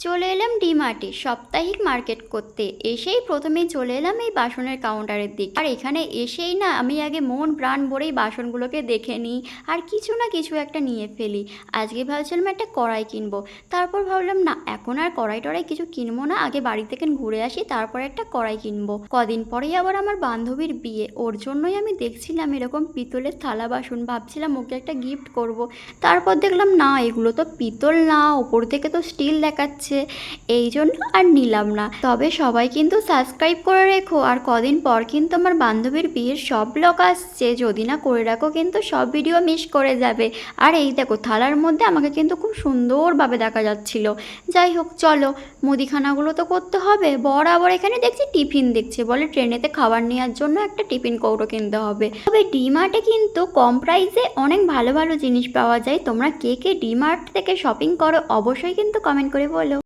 চলে এলাম ডিমার্টে সাপ্তাহিক মার্কেট করতে। এসেই প্রথমেই চলে এলাম এই বাসনের কাউন্টারের দিকে। আর এখানে এসেই না আমি আগে মন প্রাণ ভরেই বাসনগুলোকে দেখে নিই আর কিছু না কিছু একটা নিয়ে ফেলি। আজকে ভাবছিলাম একটা কড়াই কিনবো। তারপর ভাবলাম, না, এখন আর কড়াই টড়াই কিছু কিনবো না। আগে বাড়ি থেকে ঘুরে আসি, তারপর একটা কড়াই কিনবো। কদিন পরেই আবার আমার বান্ধবীর বিয়ে। ওর জন্যই আমি দেখছিলাম এরকম পিতলের থালা বাসন। ভাবছিলাম ওকে একটা গিফট করব। তারপর দেখলাম, না, এগুলো তো পিতল না। ওপর থেকে তো স্টিল দেখাচ্ছে। এই জন্য আর নিলাম না। তবে সবাই কিন্তু সাবস্ক্রাইব করে রেখো। আর কদিন পর কিন্তু আমার বান্ধবীর বিয়ের সব ব্লগ আসছে। যদি না করে রাখো কিন্তু সব ভিডিও মিস করে যাবে। আর এই দেখো, থালার মধ্যে আমাকে কিন্তু খুব সুন্দরভাবে দেখা যাচ্ছিল। যাই হোক, চলো, মুদিখানাগুলো তো করতে হবে। বরাবর এখানে দেখছি টিফিন দেখছে। বলে ট্রেনেতে খাবার নেওয়ার জন্য একটা টিফিন কৌটো কিনতে হবে। তবে ডিমার্টে কিন্তু কম প্রাইসে অনেক ভালো ভালো জিনিস পাওয়া যায়। তোমরা কে কে ডিমার্ট থেকে শপিং করো অবশ্যই কিন্তু কমেন্ট করে বলো।